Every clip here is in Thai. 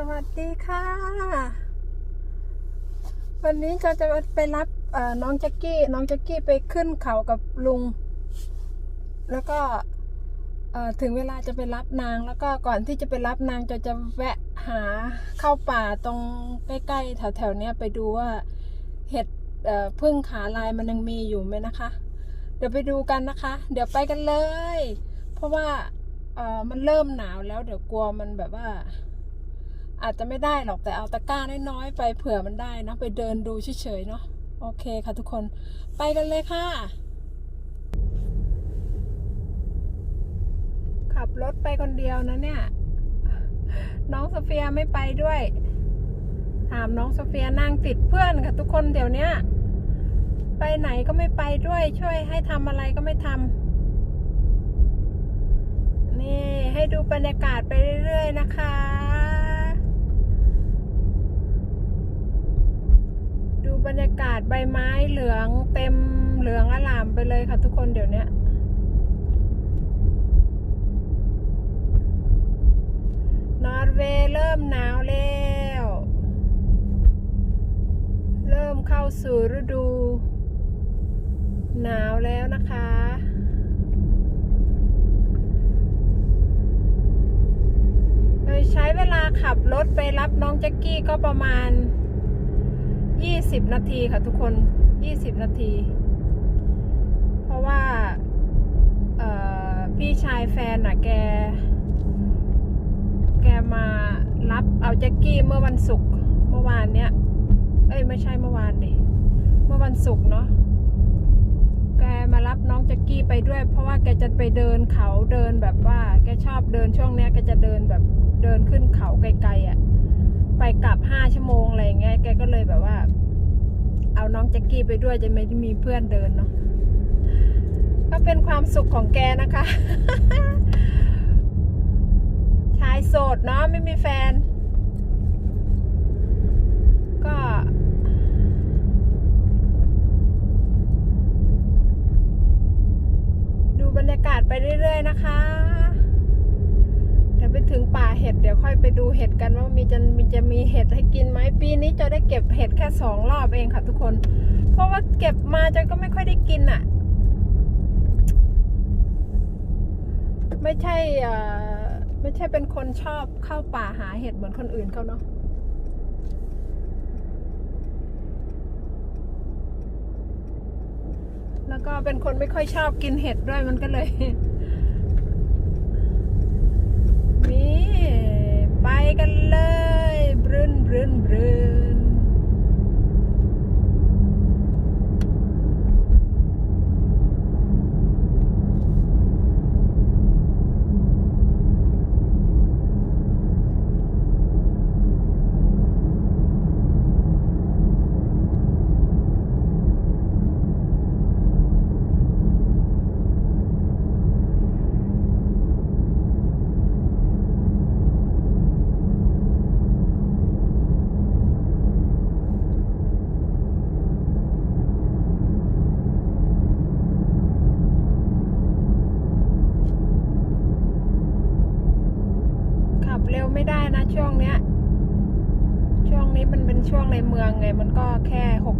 สวัสดีค่ะ วันนี้ก็จะไปรับน้องแจ็กกี้ น้องแจ็กกี้ไปขึ้นเขากับลุง แล้วก็ถึงเวลาจะไปรับนาง แล้วก็ก่อนที่จะไปรับนางจะจะแวะหาเข้าป่าตรงใกล้ๆแถวๆเนี้ยไปดูว่าเห็ดพึ่งขาลายมันยังมีอยู่ไหมนะคะ เดี๋ยวไปดูกันนะคะ เดี๋ยวไปกันเลย เพราะว่ามันเริ่มหนาวแล้วเดี๋ยวกลัวมันแบบว่า อาจจะไม่ได้หรอกแต่เอาตะกร้าน้อยๆไปเผื่อมันได้นะไปเดินดูเฉยๆเนาะโอเคค่ะทุกคนไปกันเลยค่ะ ขับรถไปคนเดียวนะเนี่ย น้องโซเฟียไม่ไปด้วย ถามน้องโซเฟียนั่งติดเพื่อนค่ะทุกคนเดี๋ยวนี้ไปไหนก็ไม่ไปด้วย ช่วยให้ทำอะไรก็ไม่ทำนี่ให้ดูบรรยากาศไปเรื่อย ๆ นะคะ ดู บรรยากาศใบไม้เหลืองเต็มเหลืองอลามไปเลยค่ะทุกคนเดี๋ยวนี้นอร์เวย์เริ่มหนาวแล้ว เริ่มเข้าสู่ฤดู หนาวแล้วนะคะโดยใช้เวลาขับรถไปรับน้องแจ็กกี้ก็ประมาณ 20 นาทีค่ะทุกคน 20 นาที เพราะว่าพี่ชายแฟนอะแก แกมารับเอาแจ็กกี้เมื่อวันศุกร์เมื่อวานเนี้ย เอ้ยไม่ใช่เมื่อวานดิ เมื่อวันศุกร์เนาะ แกมารับน้องแจ็กกี้ไปด้วย เพราะว่าแกจะไปเดินเขาเดินแบบว่า แกชอบเดินช่วงเนี้ยแกจะเดินแบบเดินขึ้นเขาไกลๆอะ่ะ ไปกลับห้าชั่วโมงอะไรง่างเงี้ยแกก็เลยแบบว่า เอาน้องแจ็กกี้ไปด้วยจะไม่มีเพื่อนเดินเนาะก็เป็นความสุขของแกนะคะ ชายโสดเนาะไม่มีแฟน ก็ ดูบรรยากาศไปเรื่อยๆนะคะ เดี๋ยวไปถึงป่าเห็ ดเดี๋ยวค่อยไปดูเห็ดกันว่ามีจะมีจะมีเห็ดให้กินไหมปีนี้จะได้เก็บเห็ดแค่สองรอบเองค่ะทุกคน เพราะว่าเก็บมาจนก็ไม่ค่อยได้กินอะ ไม่ใช่อ่อไม่ใช่เป็นคนชอบเข้าป่าหาเห็ดเหมือนคนอื่นเขาเนาะแล้วก็เป็นคนไม่ค่อยชอบกินเห็ดด้วยมันก็เลย นี่ไปกันเลย บรึ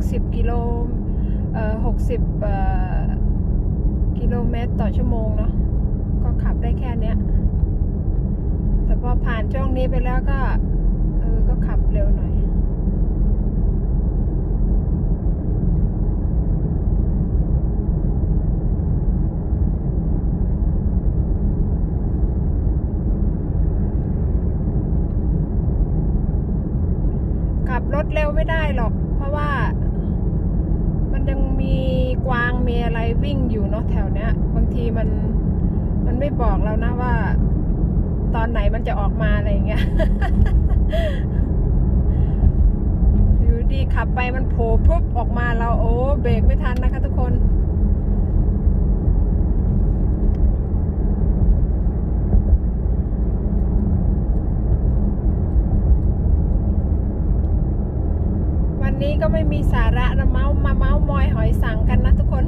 60 กิโลเอ่อ60เอ่อกิโลเมตรต่อชั่วโมงเนาะก็ขับได้แค่เนี้ย แต่พอผ่านช่องนี้ไปแล้วก็ เออ ก็ขับเร็วหน่อยขับรถเร็วไม่ได้หรอก วิ่งอยู่เนาะแถวเนี้ย บางทีมันมันไม่บอกเรานะว่า ตอนไหนมันจะออกมาอะไรเงี้ยอยู่ดีขับไปมันโผล่ปุ๊บออกมาเราโอ้เบรกไม่ทันนะคะทุกคน นี้ก็ไม่มีสาระนะเมามาเมามอยหอยสังกันนะทุกคน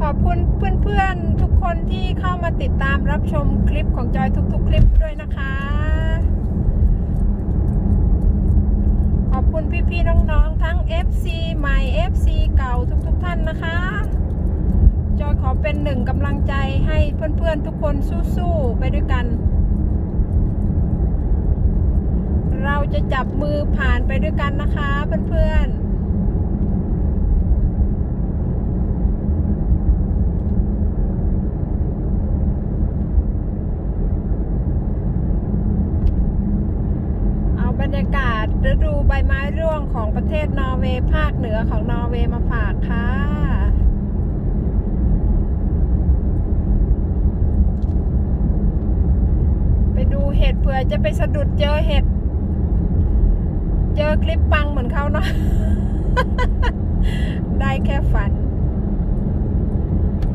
ขอบคุณเพื่อนๆทุกคนที่เข้ามาติดตามรับชมคลิปของจอยทุก ๆ คลิปด้วยนะคะ ขอบคุณพี่ๆน้องๆทั้ง FC ใหม่ FC เก่าทุกๆท่านนะคะ จอยขอเป็นหนึ่งกำลังใจให้เพื่อนๆทุกคนสู้ๆไปด้วยกัน จะจับมือผ่านไปด้วยกันนะคะเพื่อนๆเอาบรรยากาศฤดูใบไม้ร่วงของประเทศนอร์เวย์ภาคเหนือของนอร์เวย์มาฝากค่ะไปดูเห็ดเผื่อจะไปสะดุดเจอเห็ด เจอคลิปปังเหมือนเขาเนาะ ได้แค่ฝัน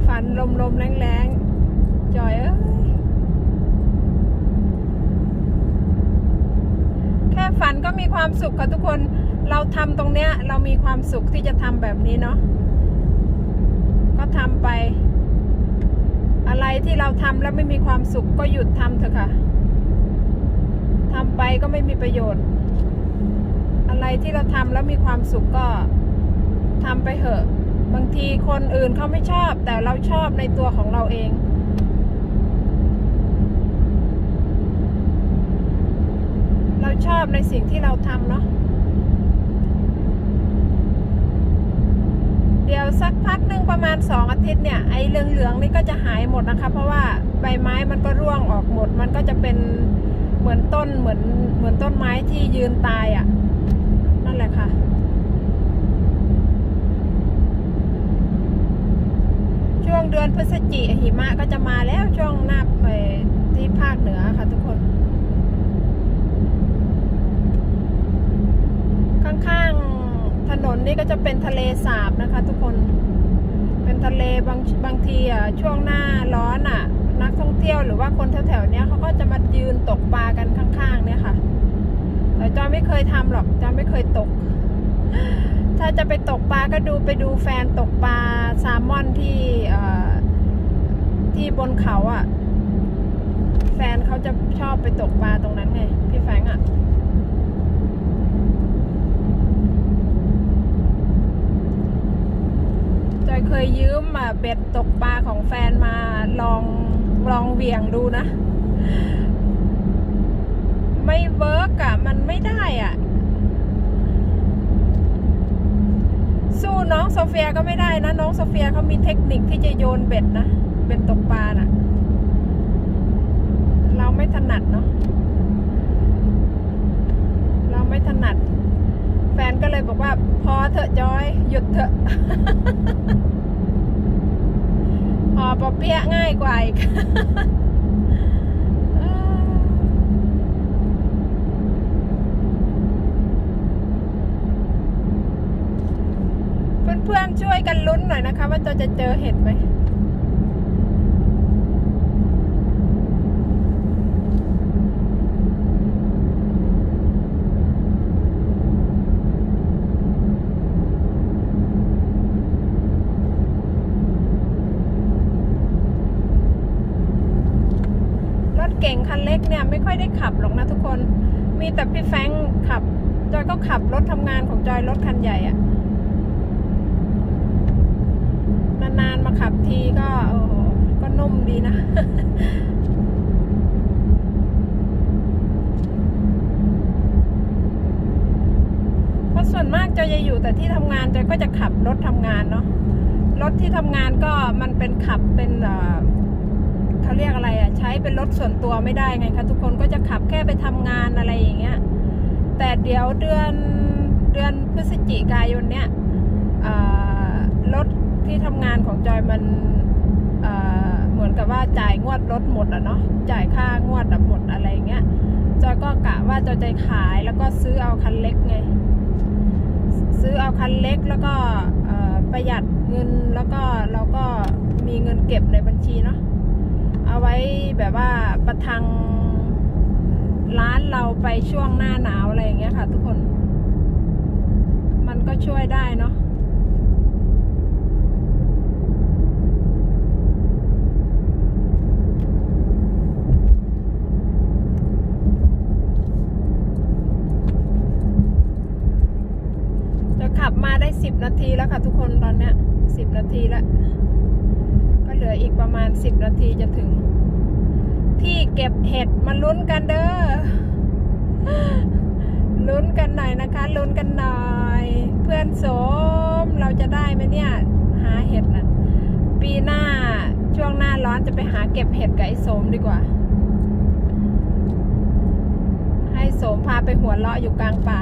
ฝันลมๆแรงๆ จอยเอ้ย แค่ฝันก็มีความสุขค่ะทุกคน เราทำตรงเนี้ย เรามีความสุขที่จะทำแบบนี้เนาะ ก็ทำไป อะไรที่เราทำแล้วไม่มีความสุขก็หยุดทำเถอะค่ะทำไปก็ไม่มีประโยชน์ อะไรที่เราทำแล้วมีความสุขก็ทำไปเถอะ บางทีคนอื่นเขาไม่ชอบ แต่เราชอบในตัวของเราเองเราชอบในสิ่งที่เราทำเนาะ เดี๋ยวสักพักหนึ่งประมาณสองอาทิตย์เนี่ยไอ้เหลืองๆนี่ก็จะหายหมดนะคะ เพราะว่าใบไม้มันก็ร่วงออกหมด มันก็จะเป็นเหมือนต้นเหมือนเหมือนต้นไม้ที่ยืนตายอะ่ะ แหละค่ะช่วงเดือนพฤศจิกหิมะก็จะมาแล้วช่วงหน้าไปที่ภาคเหนือค่ะทุกคน ข้างๆถนนนี่ก็จะเป็นทะเลสาบนะคะ ทุกคนเป็นทะเลบางบางทีอะช่วงหน้าร้อนอะ นักท่องเที่ยวหรือว่าคนแถวๆเนี้ยเขาก็จะมายืนตกปลากันข้างๆ เนี่ยค่ะ แต่จอยไม่เคยทำหรอกจอยไม่เคยตก ถ้าจะไปตกปลาก็ดูไปดูแฟนตกปลาแซลมอนที่ที่บนเขาอะ แฟนเขาจะชอบไปตกปลาตรงนั้นไงพี่แฟงอะจอยเคยยืมอะเบ็ดตกปลาของแฟนมาลองลองเวียงดูนะ ไม่เวิร์กอะมันไม่ได้อะสู้น้องโซเฟียก็ไม่ได้นะ น้องโซเฟียเขามีเทคนิคที่จะโยนเบ็ดนะ เบ็ดตกปลาน่ะ เราไม่ถนัดเนาะเราไม่ถนัด แฟนก็เลยบอกว่า พอเถอะจอย หยุดเถอะพอปอเปี๊ยง่ายกว่าอีก เพื่อนๆช่วยกันลุ้นหน่อยนะคะ ว่าจะจะเจอเห็ดไหม รถเก่งคันเล็กเนี่ยไม่ค่อยได้ขับหรอกนะทุกคน มีแต่พี่แฟรงค์ขับ จอยก็ขับรถทำงานของจอยรถคันใหญ่อะนานๆมาขับทีก็โอ้โหก็นุ่มดีนะ เพราะส่วนมากจอยจะอยู่ แต่ที่ทำงานจอยก็จะขับรถทำงานเนาะรถที่ทำงานก็มันเป็นขับเป็นเขาเรียกอะไรอะใช้เป็นรถส่วนตัวไม่ได้ไงคะทุกคนก็จะขับแค่ไปทำงานอะไรอย่างเงี้ยแต่เดี๋ยวเดือนเดือนพฤศจิกายนเนี้ยรถที่ทำงานของจอยมันเหมือนกับว่าจ่ายงวดรถหมดอะเนาะจ่ายค่างวดหมดอะไรอย่างเงี้ยจอยก็กะว่าจอยจะขายแล้วก็ซื้อเอาคันเล็กไง ซื้อเอาคันเล็กแล้วก็ประหยัดเงินแล้วก็เราก็มีเงินเก็บในบัญชีเนาะเอาไว้แบบว่าประทังร้านเราไปช่วงหน้าหนาวอะไรอย่างเงี้ยค่ะทุกคน มันก็ช่วยได้เนาะจะขับมาได้ สิบ นาทีแล้วค่ะทุกคนตอนเนี้ยสิบนาทีแล้วก็เหลืออีกประมาณสิบนาทีจะถึง ที่เก็บเห็ดมาลุ้นกันเด้อลุ้นกันหน่อยนะคะลุ้นกันหน่อย เพื่อนโสมเราจะได้ไหมเนี่ย หาเห็ดน่ะปีหน้าช่วงหน้าร้อนจะไปหาเก็บเห็ดกับไอ้โสมดีกว่า ให้โสมพาไปหัวเราะอยู่กลางป่า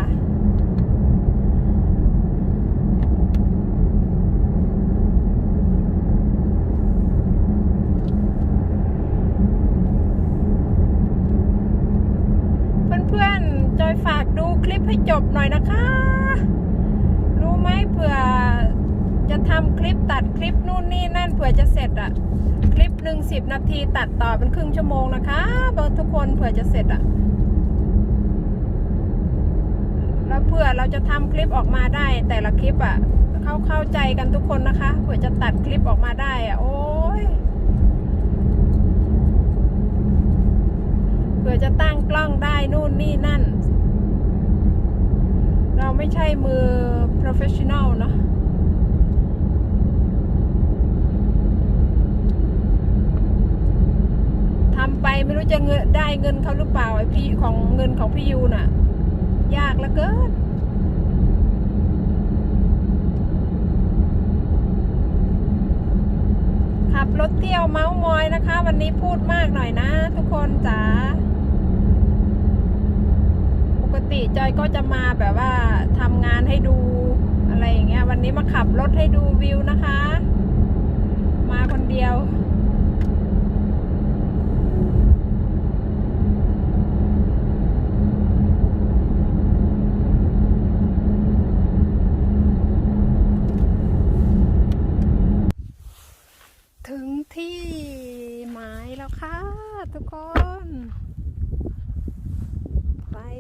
เพื่อนๆจอยฝากดูคลิป ให้จบหน่อยนะคะ รู้ไหมเผื่อจะทำคลิปตัดคลิปนู่นนี่นั่นเผื่อจะเสร็จอะคลิปหนึ่งสิบนาทีตัดต่อเป็นครึ่งชั่วโมงนะคะเบอร์ทุกคนเผื่อจะเสร็จอะแล้วเผื่อเราจะทำคลิปออกมาได้ แต่ละคลิปอะเข้าเข้าใจกันทุกคนนะคะ เผื่อจะตัดคลิปออกมาได้อะโอ้ยเผื่อจะตั้งกล้องได้นู่นนี่นั่น ไม่ใช่มือ professional เนาะทำไปไม่รู้จะเงินได้เงินเขาหรือเปล่าไอพี่ของเงินของพี่ยูน่ะ ยากเหลือเกินขับรถเที่ยวเมาส์มอยนะคะ วันนี้พูดมากหน่อยนะ ทุกคนจ๋า ติจอยก็จะมาแบบว่าทำงานให้ดูอะไรอย่างเงี้ย วันนี้มาขับรถให้ดูวิวนะคะ มาคนเดียวถึงที่หมายแล้วค่ะ ทุกคน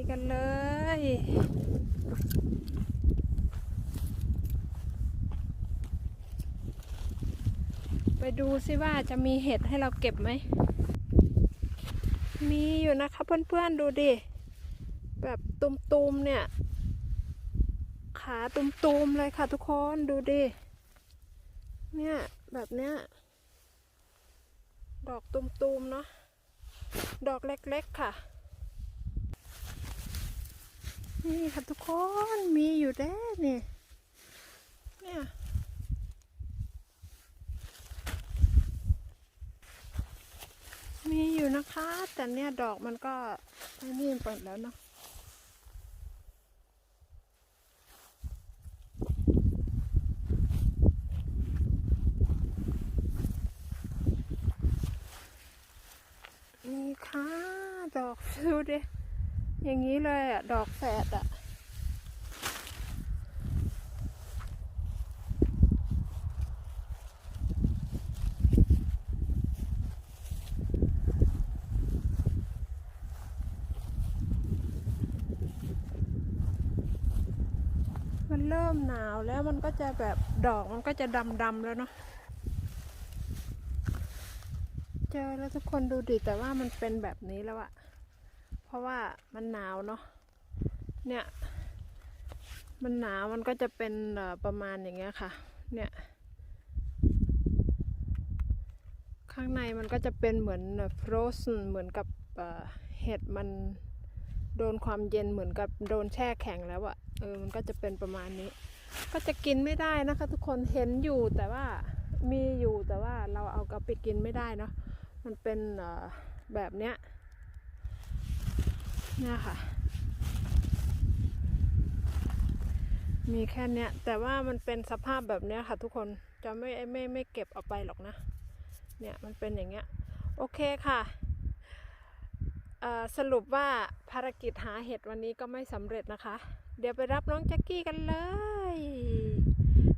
กันเลย ไปดูซิว่าจะมีเห็ดให้เราเก็บไหม มีอยู่นะคะเพื่อนๆดูดิ แบบตุมๆเนี่ย ขาตุมๆเลยค่ะทุกคนดูดิ เนี่ย แบบเนี้ย ดอกตุมๆเนาะดอกเล็กๆค่ะ นี่ค่ะทุกคนมีอยู่แด้เนี่ยเนี่ยมีอยู่นะคะ แต่เนี่ยดอกมันก็ไอ้นี่เปิดแล้วเนาะนี่ค่ะ ดอกดูดิ อย่างนี้เลยอะ ดอกแฝดอะ มันเริ่มหนาวแล้วมันก็จะแบบดอกมันก็จะดำๆแล้วเนาะเจอแล้วทุกคนดูดิแต่ว่ามันเป็นแบบนี้แล้วอะ เพราะว่ามันหนาวเนาะเนี่ย มันหนาวมันก็จะเป็นประมาณอย่างเงี้ยค่ะ เนี่ย ข้างในมันก็จะเป็นเหมือนฟรอสเหมือนกับเห็ดมันโดนความเย็นเหมือนกับโดนแช่แข็งแล้วอะเออมันก็จะเป็นประมาณนี้ ก็จะกินไม่ได้นะคะ ทุกคนเห็นอยู่แต่ว่ามีอยู่แต่ว่าเราเอากลับไปกินไม่ได้เนาะมันเป็นแบบเนี้ย เนี่ยค่ะ มีแค่เนี้ย แต่ว่ามันเป็นสภาพแบบเนี้ยค่ะ ทุกคนจะไม่ไม่ไม่เก็บเอาไปหรอกนะ เนี่ยมันเป็นอย่างเงี้ย โอเคค่ะสรุปว่าภารกิจหาเห็ดวันนี้ก็ไม่สำเร็จนะคะ เดี๋ยวไปรับน้องแจ็คกี้กันเลย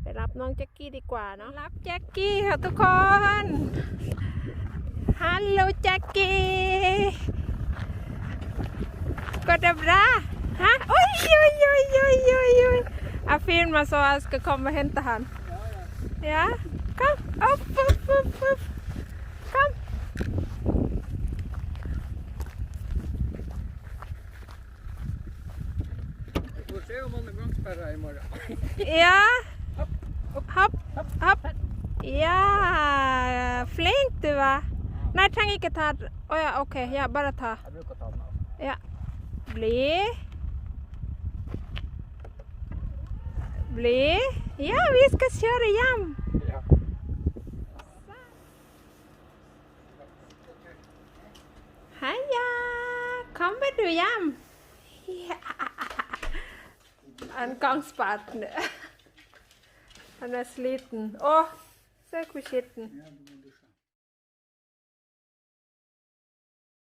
ไปรับน้องแจ็คกี้ดีกว่าเนาะรับแจ็คกี้ค่ะทุกคนฮัลโหลแจ็คกี้ Går det bra? Ha? Oj, oj, oj, oj, oj, oj. Jag filmar så jag ska komma och hämta han. Ja, kom. Upp, upp, upp, upp. Kom. Vi får se om han är gångspärrar imorgon. Ja. Hopp, hopp, hopp. Ja, flink du va? Nej, jag tänker inte ta... Oh, ja, Okej, okay. ja, bara ta. Jag brukar ta den av. Ja bli bli ja vi ska köra igen ja. Heja! Kommer du hem? Ja. Angangspartner. Han är sliten. Åh, oh, så kuskiten.